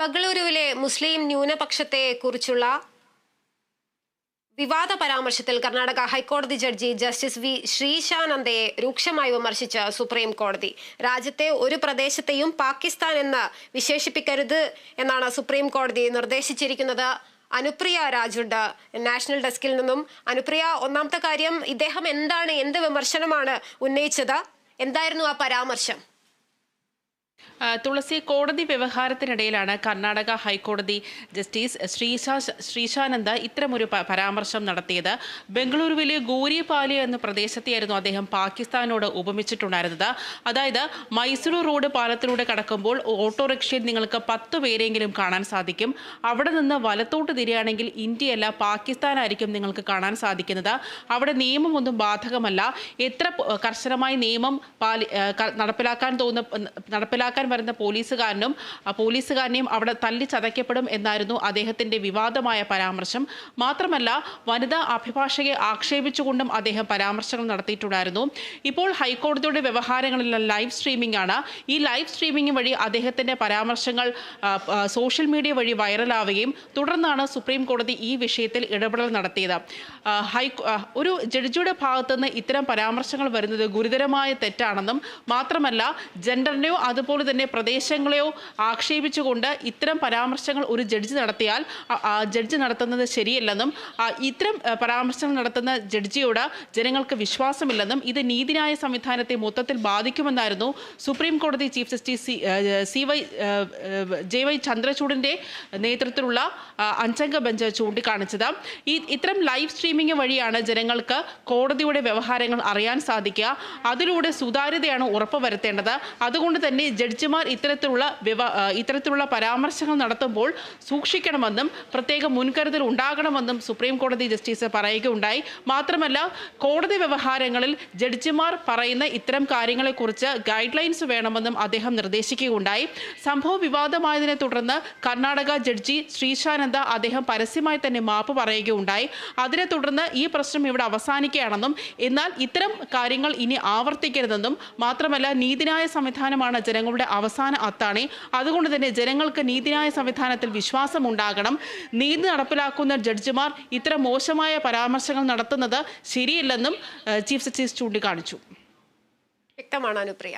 ബംഗളൂരുവിലെ മുസ്ലിം ന്യൂനപക്ഷത്തെ കുറിച്ചുള്ള വിവാദ പരാമർശത്തിൽ കർണാടക ഹൈക്കോടതി ജഡ്ജി ജസ്റ്റിസ് വി ശ്രീശാനന്ദയെ രൂക്ഷമായി വിമർശിച്ച സുപ്രീം കോടതി. രാജ്യത്തെ ഒരു പ്രദേശത്തെയും പാകിസ്ഥാൻ എന്ന് വിശേഷിപ്പിക്കരുത് എന്നാണ് സുപ്രീം കോടതി നിർദ്ദേശിച്ചിരിക്കുന്നത്. അനുപ്രിയ രാജുണ്ട്. നാഷണൽ ഡെസ്കിൽ നിന്നും അനുപ്രിയ ഒന്നാമത്തെ കാര്യം ഇദ്ദേഹം എന്താണ് എന്ത് വിമർശനമാണ് ഉന്നയിച്ചത്? എന്തായിരുന്നു ആ പരാമർശം? തുളസി കോടതി വ്യവഹാരത്തിനിടയിലാണ് കർണാടക ഹൈക്കോടതി ജസ്റ്റിസ് ശ്രീശാ ശ്രീശാനന്ദ ഇത്തരമൊരു പരാമർശം നടത്തിയത്. ബംഗളൂരുവിലെ ഗോരിപാലി എന്ന പ്രദേശത്തെയായിരുന്നു അദ്ദേഹം പാകിസ്ഥാനോട് ഉപമിച്ചിട്ടുണ്ടായിരുന്നത്. അതായത് മൈസൂരു റോഡ് പാലത്തിലൂടെ കടക്കുമ്പോൾ ഓട്ടോറിക്ഷയിൽ നിങ്ങൾക്ക് പത്ത് പേരെങ്കിലും കാണാൻ സാധിക്കും. അവിടെ നിന്ന് വലത്തോട്ട് തിരിയുകയാണെങ്കിൽ ഇന്ത്യയല്ല പാകിസ്ഥാനായിരിക്കും നിങ്ങൾക്ക് കാണാൻ സാധിക്കുന്നത്. അവിടെ നിയമമൊന്നും ബാധകമല്ല. എത്ര കർശനമായി നിയമം പാലി നടപ്പിലാക്കാൻ തോന്നുന്ന നടപ്പിലാക്കാൻ വരുന്ന പോലീസുകാരനും പോലീസുകാരനെയും അവിടെ തല്ലി ചതയ്ക്കപ്പെടും എന്നായിരുന്നു അദ്ദേഹത്തിന്റെ വിവാദമായ പരാമർശം. മാത്രമല്ല വനിതാ അഭിഭാഷകയെ ആക്ഷേപിച്ചുകൊണ്ടും അദ്ദേഹം പരാമർശങ്ങൾ നടത്തിയിട്ടുണ്ടായിരുന്നു. ഇപ്പോൾ ഹൈക്കോടതിയുടെ വ്യവഹാരങ്ങളിൽ ലൈവ് സ്ട്രീമിംഗ് ആണ്. ഈ ലൈവ് സ്ട്രീമിംഗ് വഴി അദ്ദേഹത്തിന്റെ പരാമർശങ്ങൾ സോഷ്യൽ മീഡിയ വഴി വൈറലാവുകയും തുടർന്നാണ് സുപ്രീം കോടതി ഈ വിഷയത്തിൽ ഇടപെടൽ നടത്തിയത്. ഒരു ജഡ്ജിയുടെ ഭാഗത്തുനിന്ന് ഇത്തരം പരാമർശങ്ങൾ വരുന്നത് ഗുരുതരമായ തെറ്റാണെന്നും മാത്രമല്ല ജെൻഡറിനെയോ അതുപോലെ തന്നെ പ്രദേശങ്ങളെയോ ആക്ഷേപിച്ചുകൊണ്ട് ഇത്തരം പരാമർശങ്ങൾ ഒരു ജഡ്ജി നടത്തിയാൽ ജഡ്ജി നടത്തുന്നത് ശരിയല്ലെന്നും ഇത്തരം പരാമർശങ്ങൾ നടത്തുന്ന ജഡ്ജിയോട് ജനങ്ങൾക്ക് വിശ്വാസമില്ലെന്നും ഇത് നീതിന്യായ സംവിധാനത്തെ മൊത്തത്തിൽ ബാധിക്കുമെന്നായിരുന്നു സുപ്രീം കോടതി chief justice C Y J Y ചന്ദ്രചൂഡിന്റെ നേതൃത്വത്തിലുള്ള അഞ്ചംഗ ബെഞ്ച് ചൂണ്ടിക്കാണിച്ചത്. ഈ ഇത്തരം ലൈവ് സ്ട്രീമിംഗ് വഴിയാണ് ജനങ്ങൾക്ക് കോടതിയുടെ വ്യവഹാരങ്ങൾ അറിയാൻ സാധിക്കുക. അതിലൂടെ സുതാര്യതയാണ് ഉറപ്പുവരുത്തേണ്ടത്. അതുകൊണ്ട് തന്നെ ജഡ്ജിമാർ ഇത്തരത്തിലുള്ള ഇത്തരത്തിലുള്ള പരാമർശങ്ങൾ നടത്തുമ്പോൾ സൂക്ഷിക്കണമെന്നും പ്രത്യേക മുൻകരുതൽ ഉണ്ടാകണമെന്നും സുപ്രീം കോടതി ജസ്റ്റിസ് പറയുകയുണ്ടായി. മാത്രമല്ല കോടതി വ്യവഹാരങ്ങളിൽ ജഡ്ജിമാർ പറയുന്ന ഇത്തരം കാര്യങ്ങളെക്കുറിച്ച് ഗൈഡ് ലൈൻസ് വേണമെന്നും അദ്ദേഹം നിർദ്ദേശിക്കുകയുണ്ടായി. സംഭവ വിവാദമായതിനെ തുടർന്ന് കർണാടക ജഡ്ജി ശ്രീശാനന്ദ അദ്ദേഹം പരസ്യമായി തന്നെ മാപ്പ് പറയുകയുണ്ടായി. അതിനെ തുടർന്ന് ഈ പ്രശ്നം ഇവിടെ അവസാനിക്കുകയാണെന്നും എന്നാൽ ഇത്തരം കാര്യങ്ങൾ ഇനി ആവർത്തിക്കരുതെന്നും മാത്രമല്ല നീതിന്യായ സംവിധാനമാണ് ജനങ്ങളുടെ അവസാന അത്താണി. അതുകൊണ്ട് തന്നെ ജനങ്ങൾക്ക് നീതിന്യായ സംവിധാനത്തിൽ വിശ്വാസം ഉണ്ടാകണം നീതി നടപ്പിലാക്കുന്ന ജഡ്ജിമാർ ഇത്തരം മോശമായ പരാമർശങ്ങൾ നടത്തുന്നത് ശരിയല്ലെന്നും ചീഫ് ജസ്റ്റിസ് ചൂണ്ടിക്കാണിച്ചു. വ്യക്തമാണ് അനുപ്രിയ?